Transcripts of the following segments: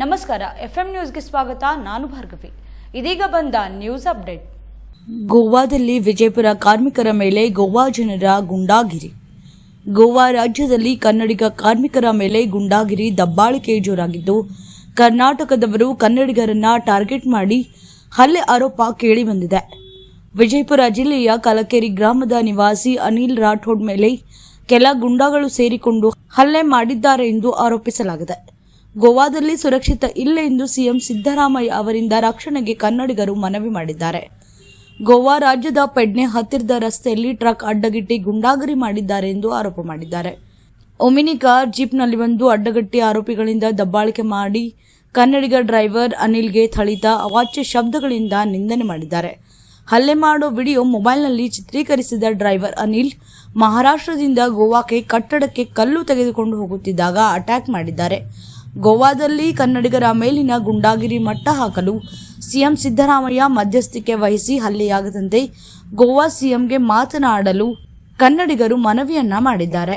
ನಮಸ್ಕಾರ, ಎಫ್ಎಂ ನ್ಯೂಸ್ಗೆ ಸ್ವಾಗತ, ನಾನು ಭಾರ್ಗವಿ. ಇದೀಗ ಬಂದ ನ್ಯೂಸ್ ಅಪ್ಡೇಟ್. ಗೋವಾದಲ್ಲಿ ವಿಜಯಪುರ ಕಾರ್ಮಿಕರ ಮೇಲೆ ಗೋವಾ ಜನರ ಗುಂಡಾಗಿರಿ. ಗೋವಾ ರಾಜ್ಯದಲ್ಲಿ ಕನ್ನಡಿಗ ಕಾರ್ಮಿಕರ ಮೇಲೆ ಗುಂಡಾಗಿರಿ ದಬ್ಬಾಳಿಕೆ ಜೋರಾಗಿದ್ದು ಕರ್ನಾಟಕದವರು ಕನ್ನಡಿಗರನ್ನ ಟಾರ್ಗೆಟ್ ಮಾಡಿ ಹಲ್ಲೆ ಆರೋಪ ಕೇಳಿಬಂದಿದೆ. ವಿಜಯಪುರ ಜಿಲ್ಲೆಯ ಕಲಕೇರಿ ಗ್ರಾಮದ ನಿವಾಸಿ ಅನಿಲ್ ರಾಠೋಡ್ ಮೇಲೆ ಕೆಲ ಗುಂಡಾಗಳು ಸೇರಿಕೊಂಡು ಹಲ್ಲೆ ಮಾಡಿದ್ದಾರೆ ಎಂದು ಆರೋಪಿಸಲಾಗಿದೆ. ಗೋವಾದಲ್ಲಿ ಸುರಕ್ಷಿತ ಇಲ್ಲ ಎಂದು ಸಿಎಂ ಸಿದ್ದರಾಮಯ್ಯ ಅವರಿಂದ ರಕ್ಷಣೆಗೆ ಕನ್ನಡಿಗರು ಮನವಿ ಮಾಡಿದ್ದಾರೆ. ಗೋವಾ ರಾಜ್ಯದ ಪೆಡ್ನೆ ಹತ್ತಿರದ ರಸ್ತೆಯಲ್ಲಿ ಟ್ರಕ್ ಅಡ್ಡಗಿಟ್ಟಿ ಗುಂಡಾಗರಿ ಮಾಡಿದ್ದಾರೆ ಎಂದು ಆರೋಪ ಮಾಡಿದ್ದಾರೆ. ಒಮಿನಿ ಕಾರ್ ಜೀಪ್ನಲ್ಲಿ ಬಂದು ಅಡ್ಡಗಟ್ಟಿ ಆರೋಪಿಗಳಿಂದ ದಬ್ಬಾಳಿಕೆ ಮಾಡಿ ಕನ್ನಡಿಗ ಡ್ರೈವರ್ ಅನಿಲ್ಗೆ ಥಳಿತ ಅವಾಚ್ಯ ಶಬ್ದಗಳಿಂದ ನಿಂದನೆ ಮಾಡಿದ್ದಾರೆ. ಹಲ್ಲೆ ಮಾಡೋ ವಿಡಿಯೋ ಮೊಬೈಲ್ನಲ್ಲಿ ಚಿತ್ರೀಕರಿಸಿದ ಡ್ರೈವರ್ ಅನಿಲ್ ಮಹಾರಾಷ್ಟ್ರದಿಂದ ಗೋವಾಕ್ಕೆ ಕಟ್ಟಡಕ್ಕೆ ಕಲ್ಲು ತೆಗೆದುಕೊಂಡು ಹೋಗುತ್ತಿದ್ದಾಗ ಅಟ್ಯಾಕ್ ಮಾಡಿದ್ದಾರೆ. ಗೋವಾದಲ್ಲಿ ಕನ್ನಡಿಗರ ಮೇಲಿನ ಗುಂಡಾಗಿರಿ ಮಟ್ಟ ಹಾಕಲು ಸಿಎಂ ಸಿದ್ದರಾಮಯ್ಯ ಮಧ್ಯಸ್ಥಿಕೆ ವಹಿಸಿ ಹಲ್ಲೆಯಾಗದಂತೆ ಗೋವಾ ಸಿಎಂಗೆ ಮಾತನಾಡಲು ಕನ್ನಡಿಗರು ಮನವಿಯನ್ನ ಮಾಡಿದ್ದಾರೆ.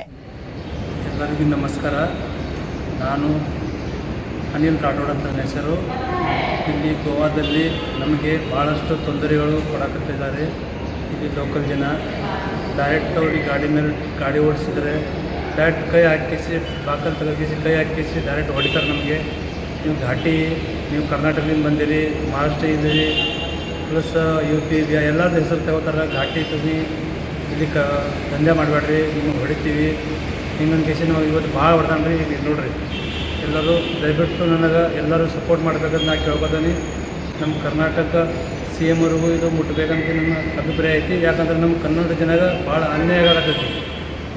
ಎಲ್ಲರಿಗೂ ನಮಸ್ಕಾರ. ನಾನು ಅನಿಲ್ ರಾಠೋಡ್ ಅಂತ ಹೆಸರು. ಇಲ್ಲಿ ಗೋವಾದಲ್ಲಿ ನಮಗೆ ಭಾಳಷ್ಟು ತೊಂದರೆಗಳು ಕೊಡಕತ್ತಿದ್ದಾರೆ. ಇಲ್ಲಿ ಲೋಕಲ್ ಜನ. ಡೈರೆಕ್ಟ್ ಅವ್ರಿಗೆ ಗಾಡಿ ಮೇಲೆ ಗಾಡಿ ಓಡಿಸಿದ್ರೆ ಡೈರೆಕ್ಟ್ ಕೈ ಹಾಕಿಸಿ, ಬಾಕಲ್ ತಗಿಸಿ ಕೈ ಹಾಕಿಸಿ, ಡೈರೆಕ್ಟ್ ಹೊಡಿತಾರೆ ನಮಗೆ. ನೀವು ಘಾಟಿ, ನೀವು ಕರ್ನಾಟಕದಿಂದ ಬಂದಿರಿ ಮಹಾರಾಷ್ಟ್ರ ಇದ್ದೀರಿ ಪ್ಲಸ್ ಯು ಪಿ, ಬಿ ಎಲ್ಲರದ್ದು ಹೆಸರು ತಗೋತಾರೆ, ಘಾಟಿ ತಗಿ ಇಲ್ಲಿ ಕ, ದಂಧೆ ಮಾಡಬೇಡ್ರಿ, ನಿಮಗೆ ಹೊಡಿತೀವಿ. ಇನ್ನೊಂದು ಕೇಸಿ ನಾವು ಇವತ್ತು ಭಾಳ ಹೊಡೆದಾನ ರೀ ಈಗ ನೋಡ್ರಿ. ಎಲ್ಲರೂ ದಯವಿಟ್ಟು ನನಗೆ ಎಲ್ಲರೂ ಸಪೋರ್ಟ್ ಮಾಡ್ಬೇಕಂತ ನಾ ಕೇಳ್ಕೊತೀನಿ. ನಮ್ಮ ಕರ್ನಾಟಕ ಸಿ ಎಂ ಅವ್ರಿಗೂ ಇದು ಮುಟ್ಟಬೇಕಂತ ನನ್ನ ಅಭಿಪ್ರಾಯ ಐತಿ. ಯಾಕಂದ್ರೆ ನಮ್ಮ ಕನ್ನಡ ಜನಗ ಭಾಳ ಅನ್ಯಾಯ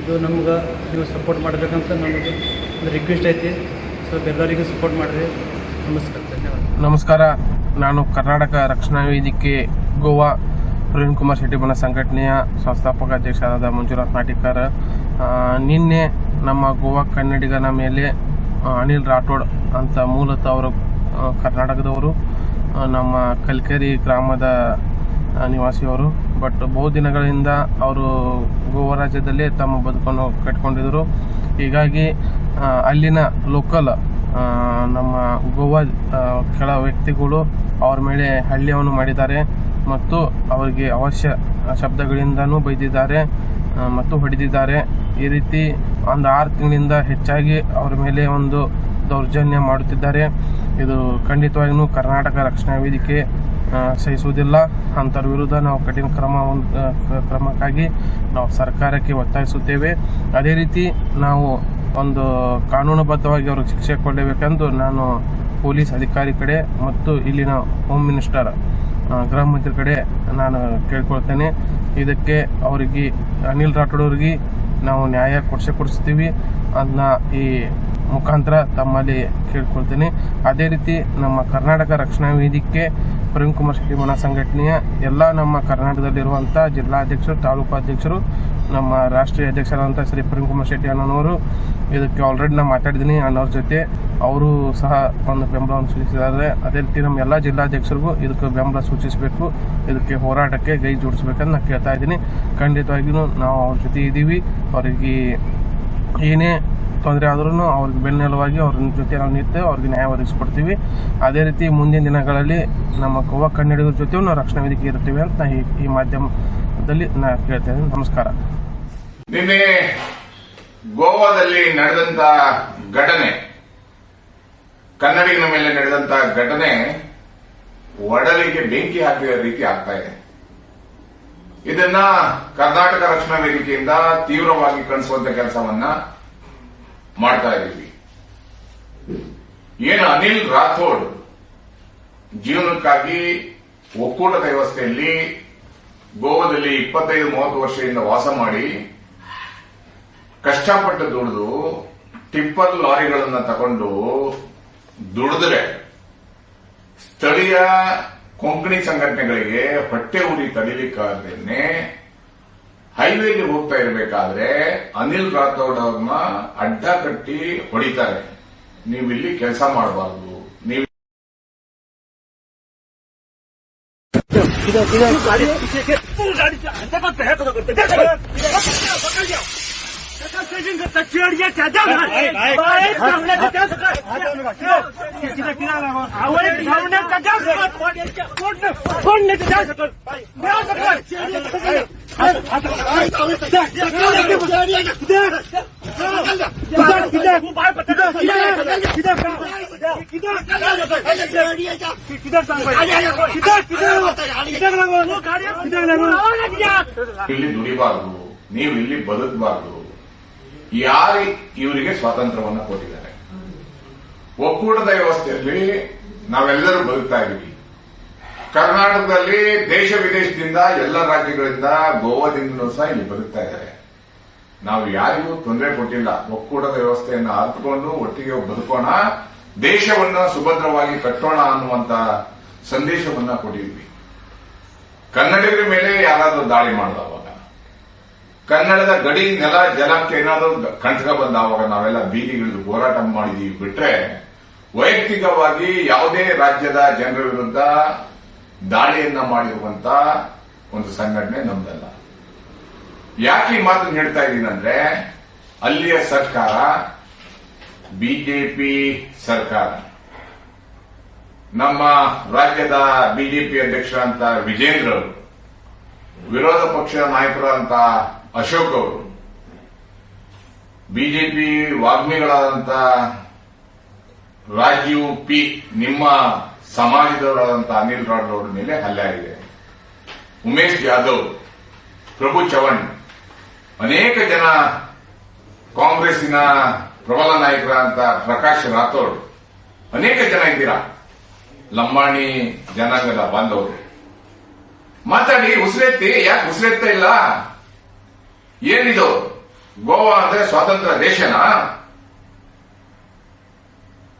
ಇದು ನಮ್ಗೆ ನೀವು ಸಪೋರ್ಟ್ ಮಾಡಬೇಕಂತ ನಮಗೆ ಒಂದು ರಿಕ್ವೆಸ್ಟ್ ಐತಿ. ಸ್ವಲ್ಪ ಎಲ್ಲರಿಗೂ ಸಪೋರ್ಟ್ ಮಾಡಿರಿ. ನಮಸ್ಕಾರ, ಧನ್ಯವಾದ. ನಮಸ್ಕಾರ. ನಾನು ಕರ್ನಾಟಕ ರಕ್ಷಣಾ ವೇದಿಕೆ ಗೋವಾ ಪ್ರವೀಣ್ ಕುಮಾರ್ ಶೆಟ್ಟಿ ಬಣ್ಣ ಸಂಘಟನೆಯ ಸಂಸ್ಥಾಪಕ ಅಧ್ಯಕ್ಷರಾದ ಮಂಜುನಾಥ್ ನಾಟಿಕರ್ ನಿನ್ನೆ ನಮ್ಮ ಗೋವಾ ಕನ್ನಡಿಗನ ಮೇಲೆ ಅನಿಲ್ ರಾಠೋಡ್ ಅಂತ ಮೂಲತಃ ಅವರು ಕರ್ನಾಟಕದವರು ನಮ್ಮ ಕಲ್ಕೆರಿ ಗ್ರಾಮದ ನಿವಾಸಿಯವರು ಬಟ್ ಬಹು ದಿನಗಳಿಂದ ಅವರು ಗೋವಾ ರಾಜ್ಯದಲ್ಲೇ ತಮ್ಮ ಬದುಕನ್ನು ಕಟ್ಕೊಂಡಿದ್ದರು ಹೀಗಾಗಿ ಅಲ್ಲಿನ ಲೋಕಲ್ ನಮ್ಮ ಗೋವಾ ಕೆಲ ವ್ಯಕ್ತಿಗಳು ಅವರ ಮೇಲೆ ಹಳ್ಳಿಯವನ್ನು ಮಾಡಿದ್ದಾರೆ ಮತ್ತು ಅವರಿಗೆ ಅವಶ್ಯ ಶಬ್ದಗಳಿಂದನೂ ಬೈದಿದ್ದಾರೆ ಮತ್ತು ಹೊಡೆದಿದ್ದಾರೆ. ಈ ರೀತಿ ಒಂದು ಆರು ತಿಂಗಳಿಂದ ಹೆಚ್ಚಾಗಿ ಅವರ ಮೇಲೆ ಒಂದು ದೌರ್ಜನ್ಯ ಮಾಡುತ್ತಿದ್ದಾರೆ. ಇದು ಖಂಡಿತವಾಗಿಯೂ ಕರ್ನಾಟಕ ರಕ್ಷಣಾ ವೇದಿಕೆ ಸಹಿಸುವುದಿಲ್ಲ. ಅಂಥವ್ರ ವಿರುದ್ಧ ನಾವು ಕಠಿಣ ಕ್ರಮ ಕ್ರಮಕ್ಕಾಗಿ ನಾವು ಸರ್ಕಾರಕ್ಕೆ ಒತ್ತಾಯಿಸುತ್ತೇವೆ. ಅದೇ ರೀತಿ ನಾವು ಒಂದು ಕಾನೂನುಬದ್ಧವಾಗಿ ಅವ್ರಿಗೆ ಶಿಕ್ಷೆ ಕೊಡಬೇಕೆಂದು ನಾನು ಪೊಲೀಸ್ ಅಧಿಕಾರಿ ಕಡೆ ಮತ್ತು ಇಲ್ಲಿನ ಹೋಮ್ ಮಿನಿಸ್ಟರ್ ಗೃಹ ಮಂತ್ರಿ ಕಡೆ ನಾನು ಕೇಳ್ಕೊಳ್ತೇನೆ. ಇದಕ್ಕೆ ಅವರಿಗೆ, ಅನಿಲ್ ರಾಠೋಡ್ ಅವ್ರಿಗೆ ನಾವು ನ್ಯಾಯ ಕೊಡಿಸೇ ಕೊಡಿಸ್ತೀವಿ. ಅದನ್ನ ಈ ಮುಖಾಂತರ ತಮ್ಮಲ್ಲಿ ಕೇಳ್ಕೊಳ್ತೀನಿ. ಅದೇ ರೀತಿ ನಮ್ಮ ಕರ್ನಾಟಕ ರಕ್ಷಣಾ ವೇದಿಕೆ, ಪ್ರವೀಣ್ ಕುಮಾರ್ ಶೆಟ್ಟಿ ಮನ ಸಂಘಟನೆಯ ಎಲ್ಲ ನಮ್ಮ ಕರ್ನಾಟಕದಲ್ಲಿರುವಂಥ ಜಿಲ್ಲಾಧ್ಯಕ್ಷರು, ತಾಲೂಕು ಅಧ್ಯಕ್ಷರು, ನಮ್ಮ ರಾಷ್ಟ್ರೀಯ ಅಧ್ಯಕ್ಷರಾದಂಥ ಶ್ರೀ ಪ್ರವೀಣ್ ಕುಮಾರ್ ಶೆಟ್ಟಿ ಅಣ್ಣನವರು ಇದಕ್ಕೆ ಆಲ್ರೆಡಿ ನಾನು ಮಾತಾಡಿದ್ದೀನಿ. ಅಣ್ಣವ್ರ ಜೊತೆ ಅವರು ಸಹ ಒಂದು ಬೆಂಬಲವನ್ನು ಸೂಚಿಸಿದ್ದಾರೆ. ಅದೇ ರೀತಿ ನಮ್ಮ ಎಲ್ಲ ಜಿಲ್ಲಾಧ್ಯಕ್ಷರಿಗೂ ಇದಕ್ಕೆ ಬೆಂಬಲ ಸೂಚಿಸಬೇಕು. ಇದಕ್ಕೆ ಹೋರಾಟಕ್ಕೆ ಕೈ ಜೋಡಿಸ್ಬೇಕಂತ ನಾನು ಕೇಳ್ತಾ ಇದ್ದೀನಿ. ಖಂಡಿತವಾಗಿಯೂ ನಾವು ಅವ್ರ ಜೊತೆ ಇದ್ದೀವಿ. ಅವರಿಗೆ ಏನೇ ತೊಂದರೆ ಆದ್ರೂ ಅವ್ರಿಗೆ ಬೆನ್ನೆಲುವಾಗಿ ಅವ್ರ ಜೊತೆ ನಾವು ನಿಂತು ಅವ್ರಿಗೆ ನ್ಯಾಯ ಒದಗಿಸ್ಕೊಡ್ತೀವಿ. ಅದೇ ರೀತಿ ಮುಂದಿನ ದಿನಗಳಲ್ಲಿ ನಮ್ಮ ಕೋವ ಕನ್ನಡಿಗರ ಜೊತೆ ನಾವು ರಕ್ಷಣಾ ವೇದಿಕೆ ಇರ್ತೀವಿ ಅಂತ ಈ- ಈ ಮಾಧ್ಯಮದಲ್ಲಿ ನಾ ಕೇಳ್ತೇನೆ ನಮಸ್ಕಾರ. ನಿನ್ನೆ ಗೋವಾದಲ್ಲಿ ನಡೆದಂತ ಘಟನೆ, ಕನ್ನಡಿಗನ ಮೇಲೆ ನಡೆದಂತ ಘಟನೆ ಒಡಲಿಗೆ ಬೆಂಕಿ ಹಾಕಿದ ರೀತಿ ಆಗ್ತಾ ಇದೆ. ಇದನ್ನ ಕರ್ನಾಟಕ ರಕ್ಷಣಾ ವೇದಿಕೆಯಿಂದ ತೀವ್ರವಾಗಿ ಕಳಿಸುವಂತ ಕೆಲಸವನ್ನ ಮಾಡ್ತಾ ಇದ್ದೀವಿ. ಏನು ಅನಿಲ್ ರಾಥೋಡ್ ಜೀವನಕ್ಕಾಗಿ ಒಕ್ಕೂಟದ ವ್ಯವಸ್ಥೆಯಲ್ಲಿ ಗೋವಾದಲ್ಲಿ ಇಪ್ಪತ್ತೈದು, ಮೂವತ್ತು ವರ್ಷದಿಂದ ವಾಸ ಮಾಡಿ ಕಷ್ಟಪಟ್ಟು ದುಡಿದು ಟಿಪ್ಪರ್ ಲಾರಿಗಳನ್ನು ತಗೊಂಡು ದುಡಿದ್ರೆ ಸ್ಥಳೀಯ ಕೊಂಕಣಿ ಸಂಘಟನೆಗಳಿಗೆ ಹೊಟ್ಟೆ ಉರಿ ತಡಿಲಿಕ್ಕಾದ್ರೆ ಹೈವೇಗೆ ಹೋಗ್ತಾ ಇರಬೇಕಾದ್ರೆ ಅನಿಲ್ ರಾಥೋಡ್ ಅವ್ರನ್ನ ಅಡ್ಡ ಕಟ್ಟಿ ಹೊಡಿತಾರೆ ನೀವು ಇಲ್ಲಿ ಕೆಲಸ ಮಾಡಬಾರ್ದು ನೀವು ಇಲ್ಲಿ ದುಡಿಬಾರ್ದು ನೀವು ಇಲ್ಲಿ ಬದುಕಬಾರ್ದು ಯಾರು ಇವರಿಗೆ ಸ್ವಾತಂತ್ರ್ಯವನ್ನ ಕೊಟ್ಟಿದ್ದಾರೆ. ಒಕ್ಕೂಟದ ವ್ಯವಸ್ಥೆಯಲ್ಲಿ ನಾವೆಲ್ಲರೂ ಬದುಕ್ತಾ ಇದ್ದೀವಿ. ಕರ್ನಾಟಕದಲ್ಲಿ ದೇಶ ವಿದೇಶದಿಂದ ಎಲ್ಲ ರಾಜ್ಯಗಳಿಂದ ಗೋವಾದಿಂದಲೂ ಸಹ ಇಲ್ಲಿ ಬದುಕ್ತಾ ಇದ್ದಾರೆ. ನಾವು ಯಾರಿಗೂ ತೊಂದರೆ ಕೊಟ್ಟಿಲ್ಲ. ಒಕ್ಕೂಟದ ವ್ಯವಸ್ಥೆಯನ್ನು ಅರ್ಥಕೊಂಡು ಒಟ್ಟಿಗೆ ಬದುಕೋಣ, ದೇಶವನ್ನ ಸುಭದ್ರವಾಗಿ ಕಟ್ಟೋಣ ಅನ್ನುವಂತ ಸಂದೇಶವನ್ನ ಕೊಟ್ಟಿದ್ವಿ ಕನ್ನಡಿಗರ ಮೇಲೆ ಯಾರಾದರೂ ದಾಳಿ ಮಾಡಿದವಾಗ ಕನ್ನಡದ ಗಡಿ ನೆಲ ಜಲಕ್ಕೆ ಏನಾದರೂ ಕಂಟಕ ಬಂದಾವಾಗ ನಾವೆಲ್ಲ ಬೀದಿಗಿಳಿದು ಹೋರಾಟ ಮಾಡಿದೀವಿ ಬಿಟ್ರೆ ವೈಯಕ್ತಿಕವಾಗಿ ಯಾವುದೇ ರಾಜ್ಯದ ಜನರ ವಿರುದ್ಧ ದಾಳಿಯನ್ನ ಮಾಡಿರುವಂತ ಒಂದು ಸಂಘಟನೆ ನಮ್ದಲ್ಲ. ಯಾಕೆ ಈ ಮಾತು ಹೇಳ್ತಾ ಇದ್ದೀನಂದ್ರೆ ಅಲ್ಲಿಯ ಸರ್ಕಾರ ಬಿಜೆಪಿ ಸರ್ಕಾರ. ನಮ್ಮ ರಾಜ್ಯದ ಬಿಜೆಪಿ ಅಧ್ಯಕ್ಷರಂತ ವಿಜೇಂದ್ರ ಅವರು ವಿರೋಧ ಪಕ್ಷದ ನಾಯಕರಾದಂತ ಅಶೋಕ್ ಅವರು. ಬಿಜೆಪಿ ವಾಗ್ಮಿಗಳಾದಂತ ರಾಜೀವ್ ಪಿ ನಿಮ್ಮ ಸಮಾಜದವರಾದಂತ ಅನಿಲ್ ರಾಡ್ ಅವರ ಮೇಲೆ ಹಲ್ಲೆ ಆಗಿದೆ. ಉಮೇಶ್ ಯಾದವ್ ಪ್ರಭು ಚವಣ್, ಅನೇಕ ಜನ ಕಾಂಗ್ರೆಸ್ಸಿನ ಪ್ರಬಲ ನಾಯಕರಾದಂತ ಪ್ರಕಾಶ್ ರಾಥೋಡ್, ಅನೇಕ ಜನ ಇದ್ದೀರಾ? ಲಂಬಾಣಿ, ಜನಾಂಗದ ಬಾಂಧವರು. ಮಾತಾಡಿ, ಉಸಿರೆತ್ತಿ. ಯಾಕೆ ಉಸಿರೆತ್ತ ಇಲ್ಲ? ಏನಿದು? ಗೋವಾ ಅಂದ್ರೆ ಸ್ವಾತಂತ್ರ್ಯ ದೇಶನಾ?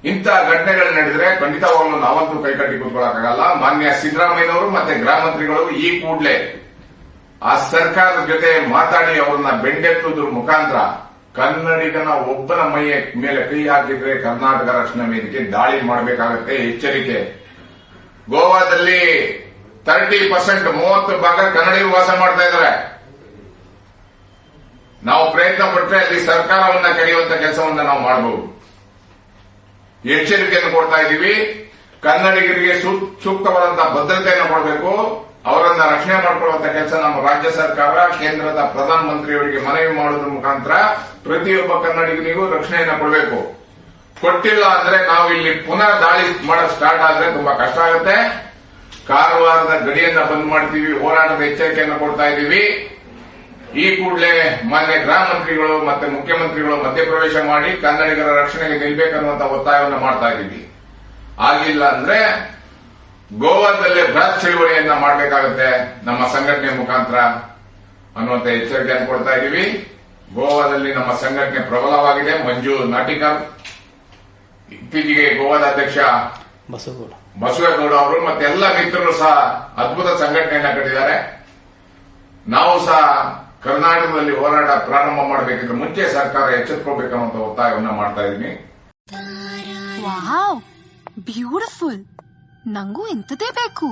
ಇಂಥ ಘಟನೆಗಳು ನಡೆದ್ರೆ ಖಂಡಿತವಾಗ್ಲೂ ನಾವಂತೂ ಕೈಕಟ್ಟಿ ಕೂತ್ಕೊಳ್ಳೋಕ್ಕಾಗಲ್ಲ ಮಾನ್ಯ ಸಿದ್ದರಾಮಯ್ಯನವರು ಮತ್ತೆ ಗೃಹ ಈ ಕೂಡಲೇ ಆ ಸರ್ಕಾರದ ಜೊತೆ ಮಾತಾಡಿ ಅವರನ್ನ ಬೆಂಡೆತ್ತುದ್ರ ಮುಖಾಂತರ ಕನ್ನಡಿಗನ ಒಬ್ಬನ ಮೈಯ ಮೇಲೆ ಕೈ ಹಾಕಿದ್ರೆ ಕರ್ನಾಟಕ ರಕ್ಷಣಾ ವೇದಿಕೆ ದಾಳಿ ಮಾಡಬೇಕಾಗುತ್ತೆ. ಎಚ್ಚರಿಕೆ. ಗೋವಾದಲ್ಲಿ ತರ್ಟಿ ಪರ್ಸೆಂಟ್ ಮೂವತ್ತು ಭಾಗ ಕನ್ನಡಿಗರು ವಾಸ ಮಾಡ್ತಾ ಇದ್ದಾರೆ. ನಾವು ಪ್ರಯತ್ನ ಪಟ್ಟರೆ ಅಲ್ಲಿ ಸರ್ಕಾರವನ್ನ ಕರೆಯುವಂತ ಕೆಲಸವನ್ನ ನಾವು ಮಾಡಬಹುದು ಎಚ್ಚರಿಕೆಯನ್ನು ಕೊಡ್ತಾ ಇದ್ದೀವಿ. ಕನ್ನಡಿಗರಿಗೆ ಸೂಕ್ತವಾದಂತಹ ಭದ್ರತೆಯನ್ನು ಕೊಡಬೇಕು. ಅವರನ್ನ ರಕ್ಷಣೆ ಮಾಡಿಕೊಳ್ಳುವಂತ ಕೆಲಸ ನಮ್ಮ ರಾಜ್ಯ ಸರ್ಕಾರ, ಕೇಂದ್ರದ ಪ್ರಧಾನಮಂತ್ರಿಯವರಿಗೆ ಮನವಿ ಮಾಡುವುದರ ಮುಖಾಂತರ ಪ್ರತಿಯೊಬ್ಬ ಕನ್ನಡಿಗನಿಗೂ ರಕ್ಷಣೆಯನ್ನು ಕೊಡಬೇಕು. ಕೊಟ್ಟಿಲ್ಲ ಅಂದ್ರೆ ನಾವು ಇಲ್ಲಿ ಪುನಃ ದಾಳಿ ಮಾಡಕ್ ಸ್ಟಾರ್ಟ್ ಆದ್ರೆ ತುಂಬಾ ಕಷ್ಟ ಆಗುತ್ತೆ. ಕಾರವಾರದ ಗಡಿಯನ್ನ ಬಂದ್ ಮಾಡ್ತೀವಿ, ಹೋರಾಟದ ಎಚ್ಚರಿಕೆಯನ್ನು ಕೊಡ್ತಾ ಇದ್ದೀವಿ. ಈ ಕೂಡಲೇ ಮಾನ್ಯ ಗೃಹ ಮಂತ್ರಿಗಳು ಮತ್ತೆ ಮುಖ್ಯಮಂತ್ರಿಗಳು ಮಧ್ಯಪ್ರವೇಶ ಮಾಡಿ ಕನ್ನಡಿಗರ ರಕ್ಷಣೆಗೆ ನಿಲ್ಬೇಕನ್ನುವಂತ ಒತ್ತಾಯವನ್ನು ಮಾಡ್ತಾ ಇದ್ದೀವಿ. ಆಗಿಲ್ಲ ಅಂದ್ರೆ ಗೋವಾದಲ್ಲೇ ಬೃಹತ್ ಚಳುವಳಿಯನ್ನ ಮಾಡಬೇಕಾಗುತ್ತೆ ನಮ್ಮ ಸಂಘಟನೆ ಮುಖಾಂತರ ಅನ್ನುವಂತ ಎಚ್ಚರಿಕೆಯನ್ನು ಕೊಡ್ತಾ ಇದ್ದೀವಿ. ಗೋವಾದಲ್ಲಿ ನಮ್ಮ ಸಂಘಟನೆ ಪ್ರಬಲವಾಗಿದೆ. ಮಂಜು ನಾಟಿಕರ್. ಇತ್ತೀಚೆಗೆ ಗೋವಾದ ಅಧ್ಯಕ್ಷ ಬಸವೇಗೌಡ. ಅವರು ಮತ್ತೆ ಎಲ್ಲ ಮಿತ್ರರು ಸಹ ಅದ್ಭುತ ಸಂಘಟನೆಯನ್ನ ಕಟ್ಟಿದ್ದಾರೆ. ನಾವು ಸಹ ಕರ್ನಾಟಕದಲ್ಲಿ ಹೋರಾಟ ಪ್ರಾರಂಭ ಮಾಡಬೇಕಿದ್ರೆ ಮುಂಚೆ ಸರ್ಕಾರ ಎಚ್ಚೆತ್ಕೋಬೇಕನ್ನುವಂತ ಒತ್ತಾಯವನ್ನ ಮಾಡ್ತಾ ಇದ್ದೀನಿ. ಬ್ಯೂಟಿಫುಲ್. ನಂಗೂ ಇಂಥದೇ ಬೇಕು.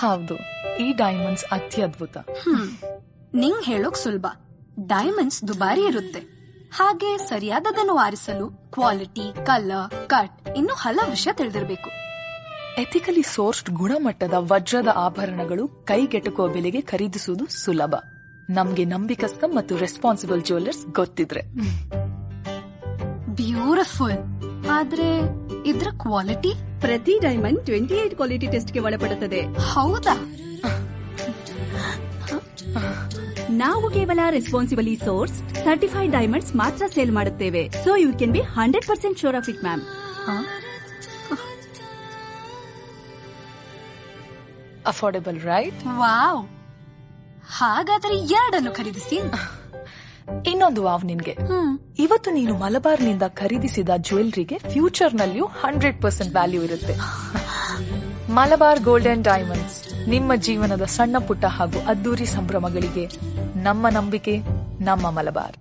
ಹೌದು ಈ ಡೈಮಂಡ್ಸ್ ಅತ್ಯದ್ಭುತ ಹ್ಮ್ ನಿಂಗ್ ಹೇಳೋಕ್ ಸುಲಭ. ಡೈಮಂಡ್ಸ್ ದುಬಾರಿ ಇರುತ್ತೆ. ಹಾಗೆ ಸರಿಯಾದದನ್ನು ಆರಿಸಲು ಕ್ವಾಲಿಟಿ ಕಲರ್ ಕಟ್ ಇನ್ನು ಹಲವು ವಿಷಯ ತಿಳಿದಿರಬೇಕು. ಎಥಿಕಲಿ ಸೋರ್ಸ್ಡ್ ಗುಣಮಟ್ಟದ ವಜ್ರದ ಆಭರಣಗಳು ಕೈಗೆಟುಕುವ ಬೆಲೆಗೆ ಖರೀದಿಸುವುದು ಸುಲಭ. ನಮ್ಗೆ ನಂಬಿಕಸ್ತ ಮತ್ತು ರೆಸ್ಪಾನ್ಸಿಬಲ್ ಜ್ಯುವೆಲ್ಲರ್ಸ್ ಗೊತ್ತಿದ್ರೆ. ಬ್ಯೂಟಿಫುಲ್ ಆದ್ರೆ ಇದ್ರ ಕ್ವಾಲಿಟಿ ಪ್ರತಿ ಡೈಮಂಡ್ ಟ್ವೆಂಟಿ ಏಟ್ ಕ್ವಾಲಿಟಿ ಟೆಸ್ಟ್ಗೆ ಒಳಪಡುತ್ತದೆ. ಹೌದಾ? ನಾವು ಕೇವಲ ರೆಸ್ಪಾನ್ಸಿಬಲಿ ಸೋರ್ಸ್ ಸರ್ಟಿಫೈಡ್ ಡೈಮಂಡ್ಸ್ ಮಾತ್ರ ಸೇಲ್ ಮಾಡುತ್ತೇವೆ. So you can be hundred percent sure of it ma'am affordable right wow. ಹಾಗಾದರೆ ಎರಡನ್ನು ಖರೀದಿಸಿ ಇನ್ನೊಂದು ವಾವ್ ನಿನ್ಗೆ. ಇವತ್ತು ನೀನು ಮಲಬಾರ್ನಿಂದ ಖರೀದಿಸಿದ ಜ್ಯುವೆಲ್ರಿಗೆ ಫ್ಯೂಚರ್ ನಲ್ಲಿಯೂ ಹಂಡ್ರೆಡ್ ಪರ್ಸೆಂಟ್ ವ್ಯಾಲ್ಯೂ ಇರುತ್ತೆ. ಮಲಬಾರ್ ಗೋಲ್ಡನ್ ಡೈಮಂಡ್ಸ್ ನಿಮ್ಮ ಜೀವನದ ಸಣ್ಣ ಪುಟ್ಟ ಹಾಗೂ ಅದ್ದೂರಿ ಸಂಭ್ರಮಗಳಿಗೆ ನಮ್ಮ ನಂಬಿಕೆ ನಮ್ಮ ಮಲಬಾರ್.